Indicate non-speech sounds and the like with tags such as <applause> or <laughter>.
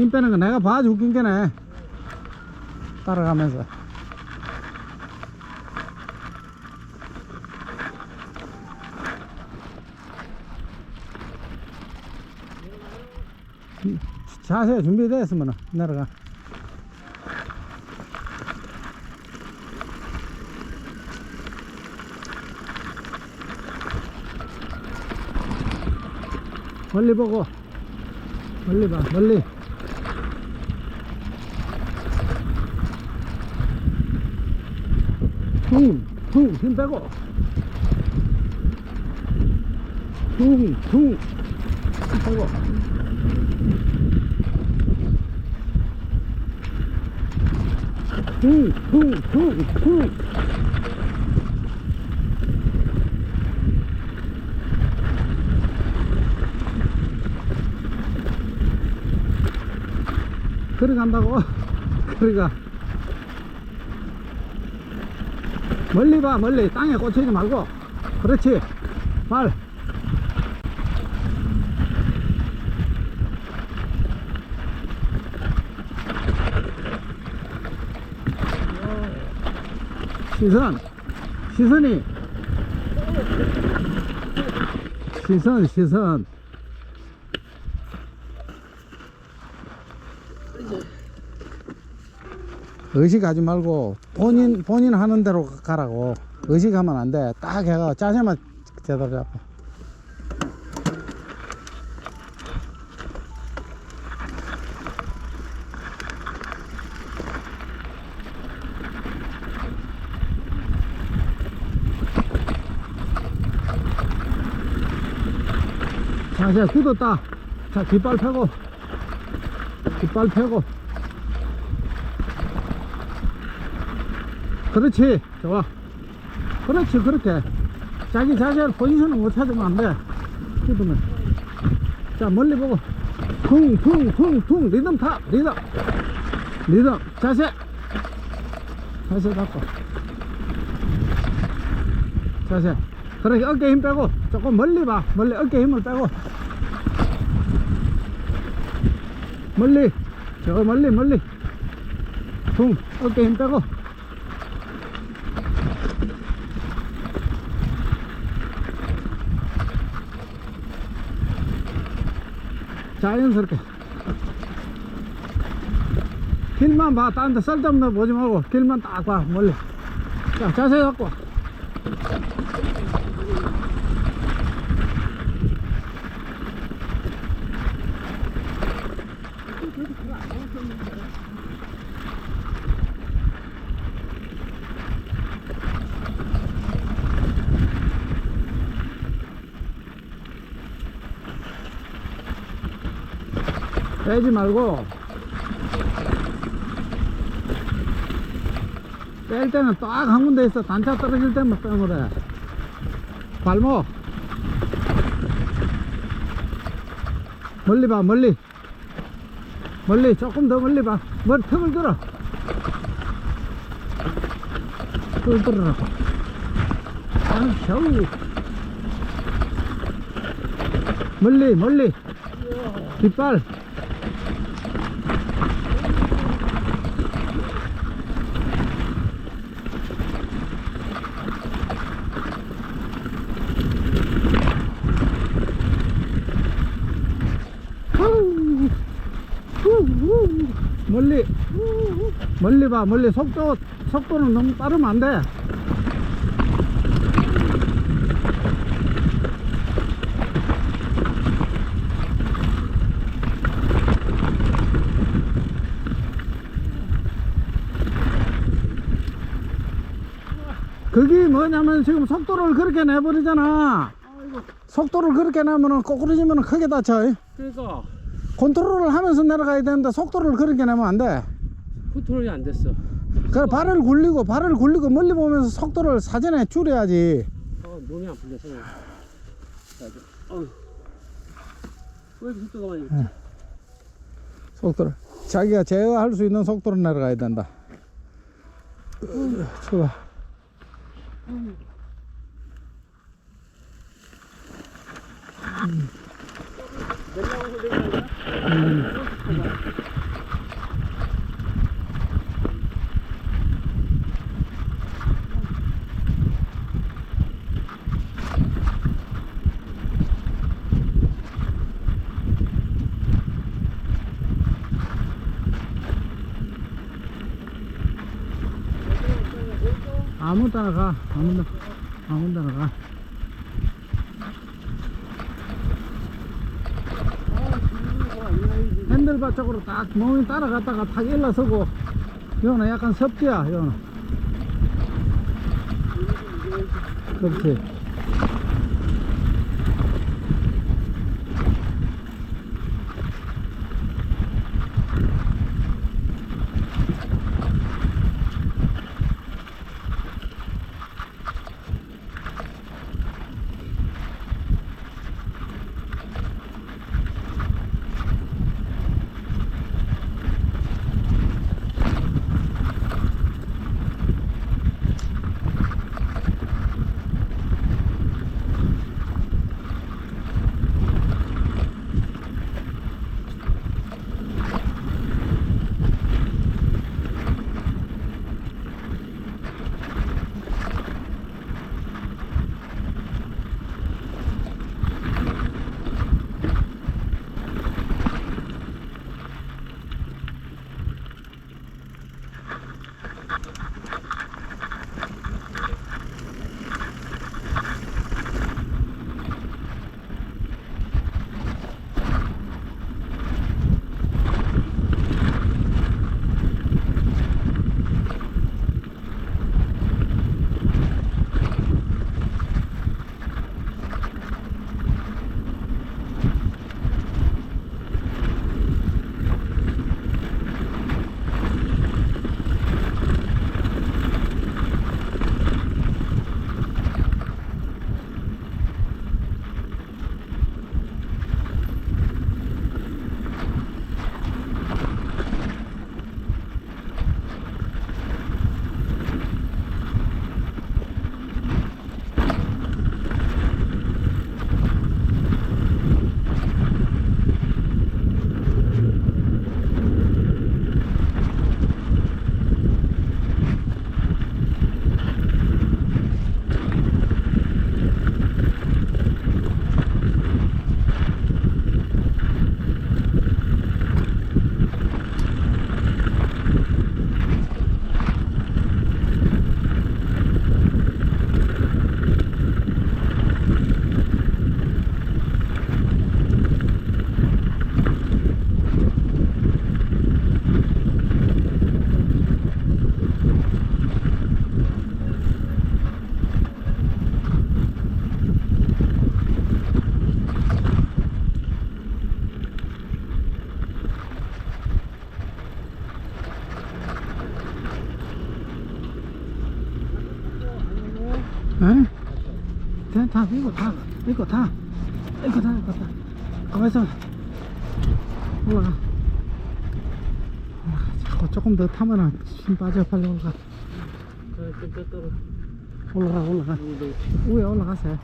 힘 빼는 거 내가 봐줘 웃긴 게네. 따라가면서. 음, 자세 준비됐으면 내려가. 멀리 보고. 멀리 봐 멀리 퉁퉁힘 빼고. 퉁퉁 힘 빼고. 퉁 퉁 퉁퉁. 그리 간다고. <laughs> 그리 가 멀리 봐 멀리 땅에 꽂히지 말고. 그렇지. 발. 시선. 시선이. 시선 시선 의식하지 말고 본인 본인 하는 대로 가라고. 의식하면 안 돼. 딱 해가 짜세만 제대로 잡고 자 이제 굳었다. 자 깃발 펴고. 깃발 펴고 그렇지. 좋아. 그렇지 그렇게. 자기 자세를 포지션을 못 찾으면 안돼. 자 멀리 보고. 퉁퉁퉁퉁 리듬 타 리듬. 리듬. 자세. 자세 잡고. 자세. 그렇게 어깨 힘 빼고 조금 멀리 봐. 멀리 어깨 힘을 빼고. 멀리. 저 멀리 멀리. 퉁 어깨 힘 빼고 자연 스럽게 길만 봐딴데 쓸데없는 거 보지 말고 길만 딱 봐 멀리 자 자세 잡고 빼지 말고 뺄 때는 딱 한 군데 있어. 단차 떨어질 때만 빼면 돼 발목. 멀리 봐 멀리. 멀리 조금 더 멀리 봐. 머리 턱을 들어. 턱을 들어라 아 겨우. 멀리 멀리. 뒷발 아우, 우우, 멀리 멀리 봐 멀리. 속도 속도는 너무 빠르면 안돼. 그게 뭐냐면 지금 속도를 그렇게 내버리잖아. 속도를 그렇게 내면은 꼬꾸라지면 크게 다쳐. 그러니까. 컨트롤을 하면서 내려가야 되는데 속도를 그렇게 내면 안 돼. 컨트롤이 안 됐어. 그래 발을 굴리고 발을 굴리고 멀리 보면서 속도를 사전에 줄여야지. 어, 몸이 안 풀려서. 어. 왜 이렇게 속도가 많이 있지? 속도를 자기가 제어할 수 있는 속도로 내려가야 된다. 으, 좋아. 내려가고 내려가냐? 아무 데나 가. 아무 데나, 아무 데나 가. 핸들바 쪽으로 딱 몸이 따라갔다가 탁 일러서고 여기는 약간 섭지야 여기는 그렇지 에? 다, 다, 이거 다, 이거 다, 이거 다, 이거 다. 가만있어. 올라가. 자꾸 조금 더 타면은 힘 빠져. 빨리 올라가. 좀 떴다가 올라가, 올라가. 여기도 위에 올라가세요.